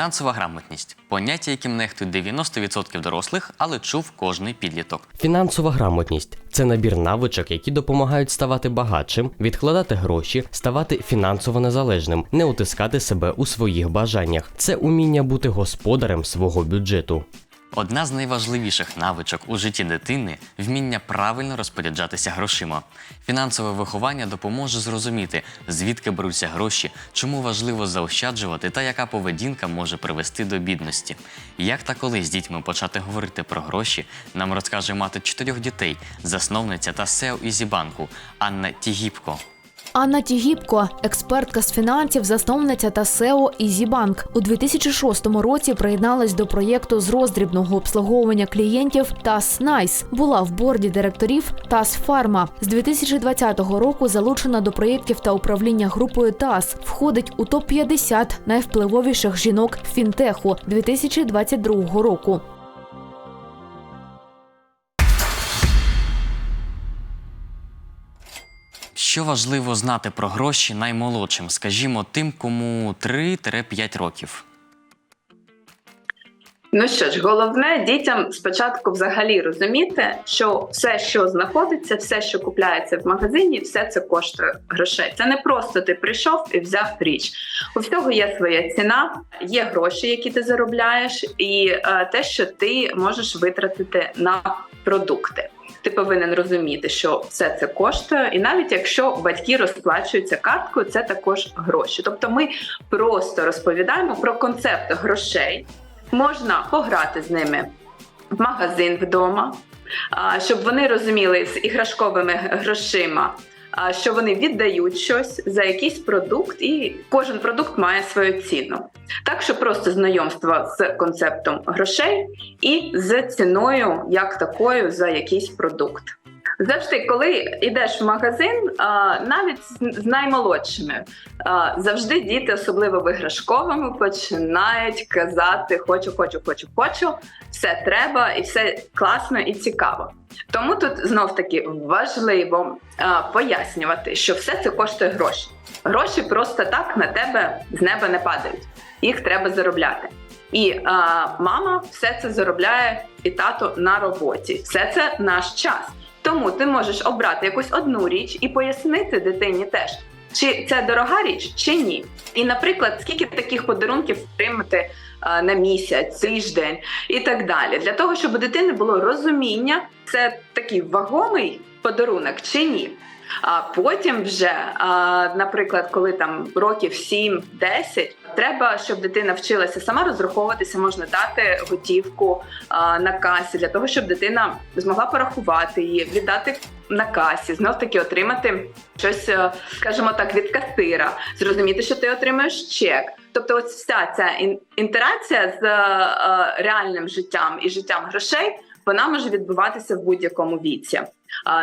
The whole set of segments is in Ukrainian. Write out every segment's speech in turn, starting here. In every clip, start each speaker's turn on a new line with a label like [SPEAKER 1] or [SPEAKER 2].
[SPEAKER 1] Фінансова грамотність поняття, яким нехтують 90% дорослих, але чув кожний підліток.
[SPEAKER 2] Фінансова грамотність це набір навичок, які допомагають ставати багатшим, відкладати гроші, ставати фінансово незалежним, не утискати себе у своїх бажаннях. Це уміння бути господарем свого бюджету.
[SPEAKER 1] Одна з найважливіших навичок у житті дитини вміння правильно розпоряджатися грошима. Фінансове виховання допоможе зрозуміти, звідки беруться гроші, чому важливо заощаджувати та яка поведінка може привести до бідності. Як та коли з дітьми почати говорити про гроші, нам розкаже мати чотирьох дітей, засновниця та SEO Ізібанку Анна Тігіпко.
[SPEAKER 3] Анна Тігіпко, експертка з фінансів, засновниця та СЕО «Ізібанк». У 2006 році приєдналась до проєкту з роздрібного обслуговування клієнтів «ТАС Найс». Була в борді директорів «ТАС Фарма». З 2020 року залучена до проєктів та управління групою ТАС. Входить у топ-50 найвпливовіших жінок фінтеху 2022 року.
[SPEAKER 1] Що важливо знати про гроші наймолодшим, скажімо, тим, кому 3-5 років.
[SPEAKER 4] Ну що ж, головне дітям спочатку взагалі розуміти, що все, що знаходиться, все, що купляється в магазині, все це коштує грошей. Це не просто ти прийшов і взяв річ. У всього є своя ціна, є гроші, які ти заробляєш, і е, те, що ти можеш витратити на продукти. Ти повинен розуміти, що все це коштує, і навіть якщо батьки розплачуються карткою, це також гроші. Тобто, ми просто розповідаємо про концепт грошей. Можна пограти з ними в магазин вдома, щоб вони розуміли з іграшковими грошима, що вони віддають щось за якийсь продукт, і кожен продукт має свою ціну. Так що просто знайомство з концептом грошей і з ціною як такою за якийсь продукт. Завжди, коли йдеш в магазин, навіть з- наймолодшими, завжди діти, особливо в іграшковому, починають казати хочу, хочу, хочу, хочу, все треба, і все класно і цікаво. Тому тут знов таки важливо пояснювати, що все це коштує гроші. Гроші просто так на тебе з неба не падають. Їх треба заробляти. І а, мама все це заробляє, і тато на роботі. Все це наш час. Тому ти можеш обрати якусь одну річ і пояснити дитині теж, чи це дорога річ, чи ні. І, наприклад, скільки таких подарунків отримати на місяць, тиждень і так далі. Для того, щоб у дитини було розуміння, це такий вагомий подарунок чи ні. А потім вже, наприклад, коли там років 7-10, треба, щоб дитина вчилася сама розраховуватися, можна дати готівку на касі для того, щоб дитина змогла порахувати її, віддати на касі, знов таки отримати щось, е, скажімо так, від касира, зрозуміти, що ти отримаєш чек. Тобто, ось вся ця ін- інтеракція з е, реальним життям і життям грошей. Вона може відбуватися в будь-якому віці.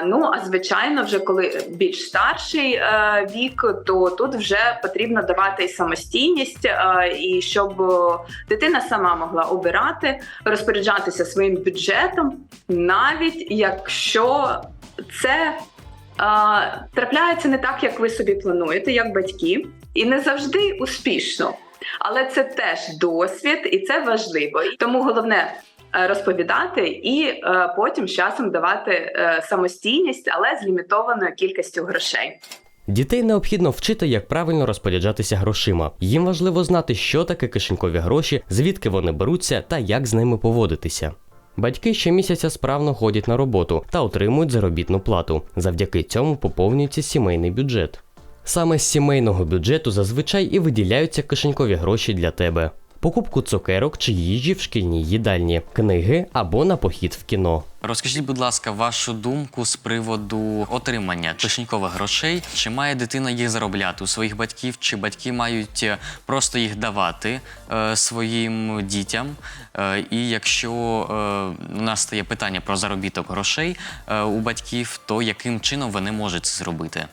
[SPEAKER 4] Ну а звичайно, вже коли більш старший е, вік, то тут вже потрібно давати і самостійність, е, і щоб е, дитина сама могла обирати, розпоряджатися своїм бюджетом, навіть якщо це трапляється не так, як ви собі плануєте, як батьки, і не завжди успішно. Але це теж досвід, і це важливо. Тому головне розповідати і е, потім з часом давати е, самостійність, але з лімітованою кількістю грошей.
[SPEAKER 2] Дітей необхідно вчити, як правильно розпоряджатися грошима. Їм важливо знати, що таке кишенькові гроші, звідки вони беруться та як з ними поводитися. Батьки щомісяця справно ходять на роботу та отримують заробітну плату. Завдяки цьому поповнюється сімейний бюджет. Саме з сімейного бюджету зазвичай і виділяються кишенькові гроші для тебе. Покупку цукерок чи їжі в шкільній їдальні, книги або на похід в кіно.
[SPEAKER 1] Розкажіть, будь ласка, вашу думку з приводу отримання кишенькових грошей. Чи має дитина їх заробляти у своїх батьків, чи батьки мають е, просто їх давати е, своїм дітям? Е, і якщо е, у нас стає питання про заробіток грошей е, у батьків, то яким чином вони можуть це зробити?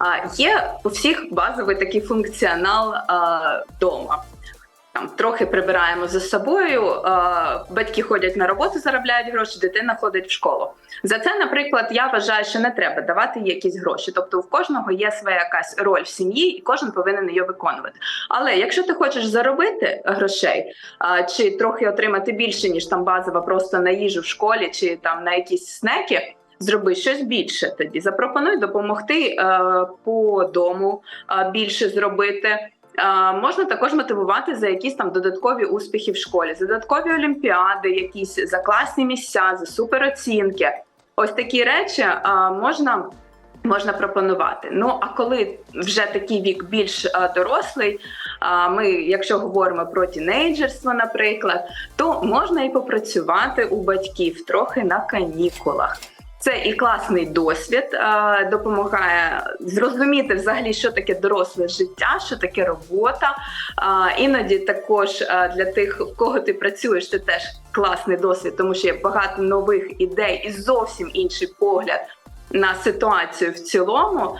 [SPEAKER 4] А, Є у всіх базовий такий функціонал дома. Там трохи прибираємо за собою, батьки ходять на роботу, заробляють гроші, дитина ходить в школу. За це, наприклад, я вважаю, що не треба давати якісь гроші. Тобто, в кожного є своя якась роль в сім'ї, і кожен повинен її виконувати. Але якщо ти хочеш заробити грошей, чи трохи отримати більше, ніж там базово просто на їжу в школі, чи там на якісь снеки. Зроби щось більше тоді. Запропонуй допомогти е, по дому е, більше зробити. Е, можна також мотивувати за якісь там додаткові успіхи в школі, за додаткові олімпіади, якісь за класні місця, за супероцінки. Ось такі речі можна. Можна пропонувати. Ну а коли вже такий вік більш дорослий, ми, якщо говоримо про тінейджерство, наприклад, то можна і попрацювати у батьків трохи на канікулах. Це і класний досвід, е, допомагає зрозуміти взагалі, що таке доросле життя, що таке робота. Е, Іноді також е, для тих, в кого ти працюєш, це теж класний досвід, тому що є багато нових ідей і зовсім інший погляд на ситуацію в цілому.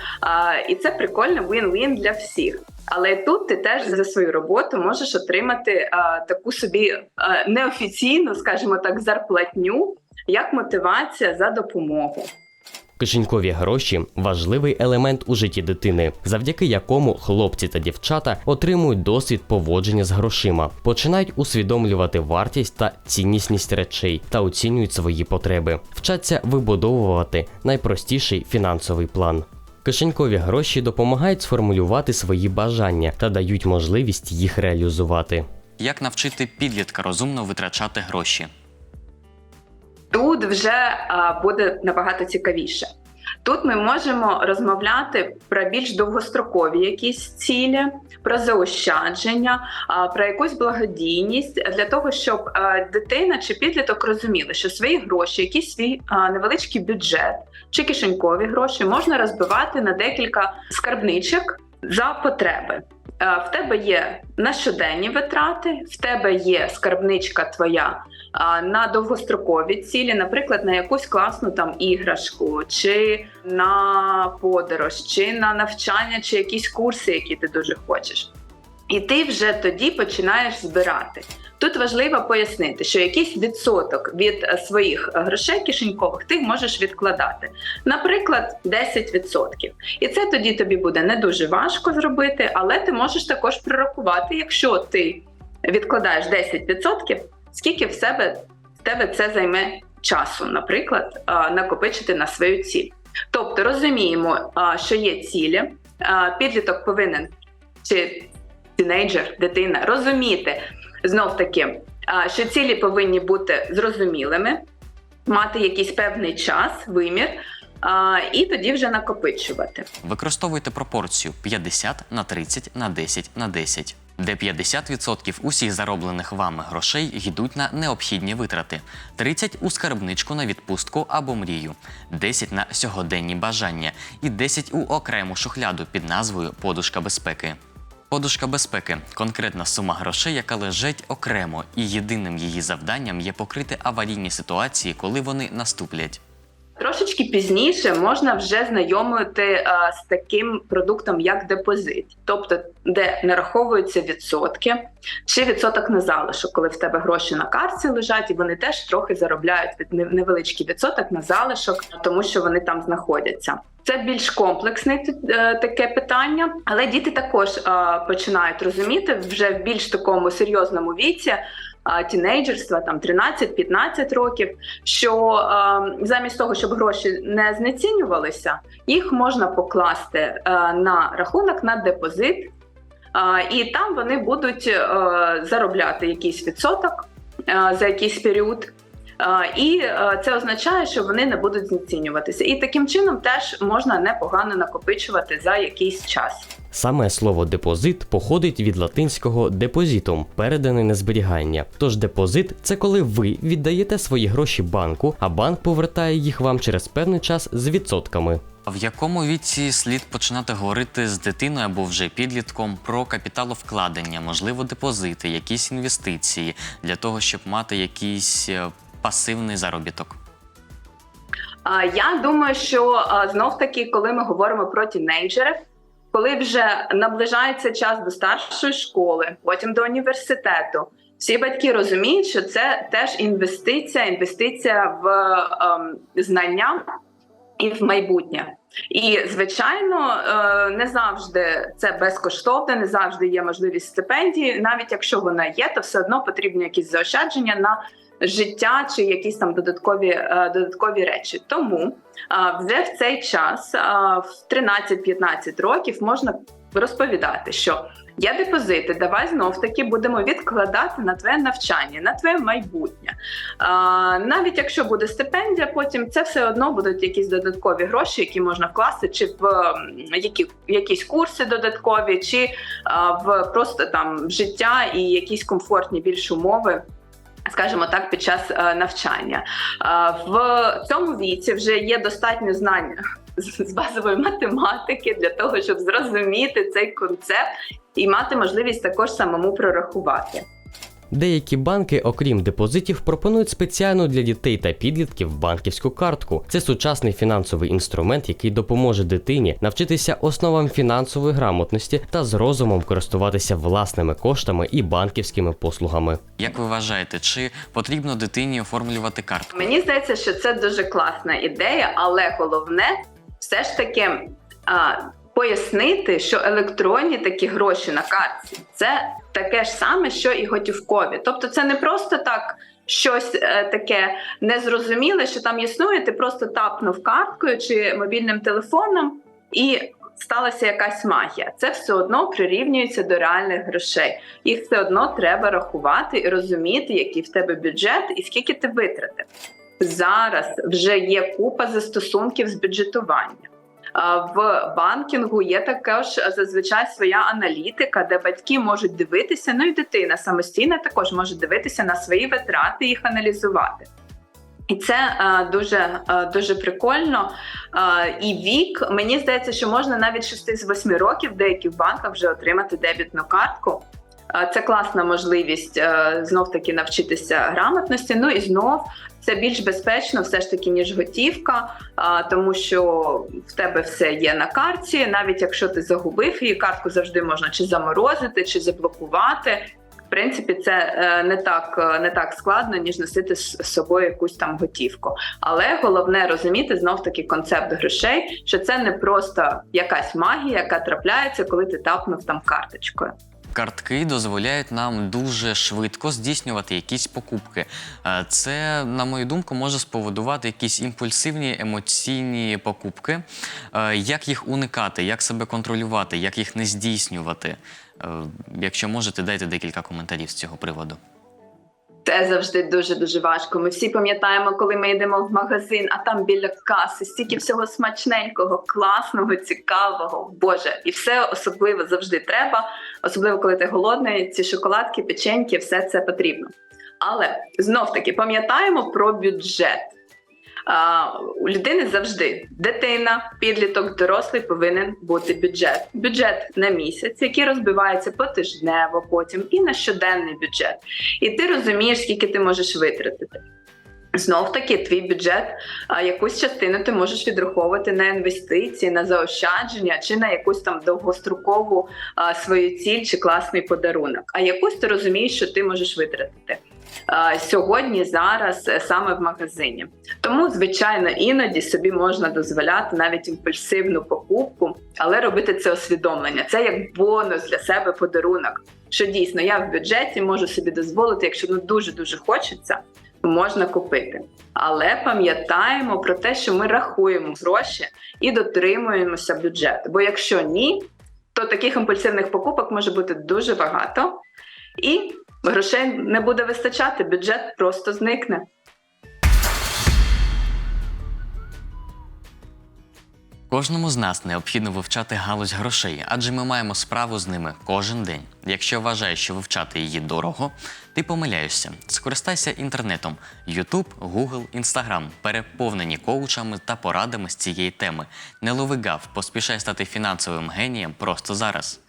[SPEAKER 4] І це прикольно win-win для всіх. Але тут ти теж за свою роботу можеш отримати е, таку собі е, неофіційну, скажімо так, зарплатню як мотивація за допомогу.
[SPEAKER 2] Кишенькові гроші важливий елемент у житті дитини, завдяки якому хлопці та дівчата отримують досвід поводження з грошима, починають усвідомлювати вартість та ціннісність речей та оцінюють свої потреби, вчаться вибудовувати найпростіший фінансовий план. Кишенькові гроші допомагають сформулювати свої бажання та дають можливість їх реалізувати.
[SPEAKER 1] Як навчити підлітка розумно витрачати гроші?
[SPEAKER 4] Тут вже буде набагато цікавіше. Тут ми можемо розмовляти про більш довгострокові якісь цілі, про заощадження, про якусь благодійність для того, щоб дитина чи підліток розуміли, що свої гроші, якийсь свій невеличкий бюджет чи кишенькові гроші можна розбивати на декілька скарбничок за потреби. В тебе є на щоденні витрати, в тебе є скарбничка твоя на довгострокові цілі, наприклад, на якусь класну там іграшку, чи на подорож, чи на навчання, чи якісь курси, які ти дуже хочеш. І ти вже тоді починаєш збирати. Тут важливо пояснити, що якийсь відсоток від е, своїх грошей кишенькових ти можеш відкладати, наприклад, 10%. І це тоді тобі буде не дуже важко зробити, але ти можеш також прорахувати, якщо ти відкладаєш 10%, скільки в себе в тебе це займе часу, наприклад, накопичити на свою ціль. Тобто розуміємо, що є цілі, підліток повинен чи тінейджер, дитина розуміти знов таки, що цілі повинні бути зрозумілими, мати якийсь певний час, вимір, а, і тоді вже накопичувати.
[SPEAKER 1] Використовуйте пропорцію 50 на 30 на 10 на 10, де 50% усіх зароблених вами грошей йдуть на необхідні витрати, 30 у скарбничку на відпустку або мрію, 10 на сьогоденні бажання і 10 у окрему шухляду під назвою Подушка безпеки. Подушка безпеки конкретна сума грошей, яка лежить окремо, і єдиним її завданням є покрити аварійні ситуації, коли вони наступлять.
[SPEAKER 4] Трошечки пізніше можна вже знайомити е, з таким продуктом, як депозит, тобто де нараховуються відсотки чи відсоток на залишок, коли в тебе гроші на карті лежать, і вони теж трохи заробляють від невеличкий відсоток на залишок, тому що вони там знаходяться. Це більш комплексне е, таке питання, але діти також е, починають розуміти вже в більш такому серйозному віці. Тінейджерства там 13-15 років, що замість того, щоб гроші не знецінювалися, їх можна покласти на рахунок на депозит, і там вони будуть заробляти якийсь відсоток за якийсь період. Е, І е, це означає, що вони не будуть знецінюватися. І таким чином теж можна непогано накопичувати за якийсь час.
[SPEAKER 2] Саме слово депозит походить від латинського депозитум, передане на зберігання. Тож депозит це коли ви віддаєте свої гроші банку, а банк повертає їх вам через певний час з відсотками.
[SPEAKER 1] В якому віці слід починати говорити з дитиною або вже підлітком про капіталовкладення, можливо, депозити, якісь інвестиції для того, щоб мати якийсь е, пасивний заробіток?
[SPEAKER 4] Я думаю, що знов таки, коли ми говоримо про тінейджерів, коли вже наближається час до старшої школи, потім до університету. Всі батьки розуміють, що це теж інвестиція, інвестиція в ем, знання і в майбутнє. І звичайно, е, не завжди це безкоштовно, не завжди є можливість стипендії. Навіть якщо вона є, то все одно потрібні якісь заощадження на життя чи якісь там додаткові е, додаткові речі. Тому е, вже в цей час, в 13-15 років, можна розповідати, що є депозити, давай знов таки будемо відкладати на твоє навчання, на твоє майбутнє. А, навіть якщо буде стипендія, потім це все одно будуть якісь додаткові гроші, які можна вкласти, чи в які, якісь курси додаткові, чи а, в просто там життя і якісь комфортні більш умови. Скажімо так, під час е, навчання в цьому віці вже є достатньо знань з базової математики для того, щоб зрозуміти цей концепт і мати можливість також самому прорахувати.
[SPEAKER 2] Деякі банки, окрім депозитів, пропонують спеціальну для дітей та підлітків банківську картку. Це сучасний фінансовий інструмент, який допоможе дитині навчитися основам фінансової грамотності та з розумом користуватися власними коштами і банківськими послугами.
[SPEAKER 1] Як ви вважаєте, чи потрібно дитині оформлювати картку?
[SPEAKER 4] Мені здається, що це дуже класна ідея, але головне все ж таки а, пояснити, що електронні такі гроші на картці це таке ж саме, що і готівкові. Тобто, це не просто так. Щось е, таке незрозуміле, що там існує, ти просто тапнув карткою чи мобільним телефоном, і сталася якась магія. Це все одно прирівнюється до реальних грошей. Їх все одно треба рахувати і розуміти, який в тебе бюджет і скільки ти витратив. Зараз вже є купа застосунків з бюджетування. В банкінгу є також зазвичай своя аналітика, де батьки можуть дивитися, ну і дитина самостійно також може дивитися на свої витрати їх аналізувати. І це дуже дуже прикольно. І вік мені здається, що можна навіть 6 з 8 років в деяких банках вже отримати дебітну картку. Це класна можливість знов таки навчитися грамотності. Ну і знов це більш безпечно, все ж таки, ніж готівка, тому що в тебе все є на карті. Навіть якщо ти загубив її, картку завжди можна чи заморозити, чи заблокувати. В принципі, це е, не так е, не так складно, ніж носити з собою якусь там готівку. Але головне розуміти знов таки концепт грошей, що це не просто якась магія, яка трапляється, коли ти тапнув там карточкою.
[SPEAKER 1] Картки дозволяють нам дуже швидко здійснювати якісь покупки. Е, Це, на мою думку, може споводувати якісь імпульсивні емоційні покупки. Е, Як їх уникати, як себе контролювати, як їх не здійснювати? Е, Якщо можете, дайте декілька коментарів з цього приводу.
[SPEAKER 4] Це завжди дуже дуже важко. Ми всі пам'ятаємо, коли ми йдемо в магазин, а там біля каси стільки всього смачненького, класного, цікавого. Боже, і все особливо завжди треба, особливо коли ти голодний. Ці шоколадки, печеньки, все це потрібно. Але знов таки пам'ятаємо про бюджет. У людини завжди дитина, підліток, дорослий повинен бути бюджет. Бюджет на місяць, який розбивається потижнево, потім і на щоденний бюджет. І ти розумієш, скільки ти можеш витратити. Знов таки, твій бюджет, якусь частину ти можеш відраховувати на інвестиції, на заощадження чи на якусь там довгострокову свою ціль чи класний подарунок. А якусь ти розумієш, що ти можеш витратити сьогодні, зараз, е, саме в магазині. Тому, звичайно, іноді собі можна дозволяти навіть імпульсивну покупку, але робити це усвідомлення. Це як бонус для себе подарунок. Що дійсно я в бюджеті можу собі дозволити, якщо ну дуже дуже хочеться, можна купити. Але пам'ятаємо про те, що ми рахуємо гроші і дотримуємося бюджету. Бо якщо ні, то таких імпульсивних покупок може бути дуже багато, і грошей не буде вистачати, бюджет просто зникне.
[SPEAKER 1] Кожному з нас необхідно вивчати галузь грошей, адже ми маємо справу з ними кожен день. Якщо вважаєш, що вивчати її дорого, ти помиляєшся. Скористайся інтернетом. YouTube, Google, Instagram переповнені коучами та порадами з цієї теми. Не лови гав, поспішай стати фінансовим генієм просто зараз.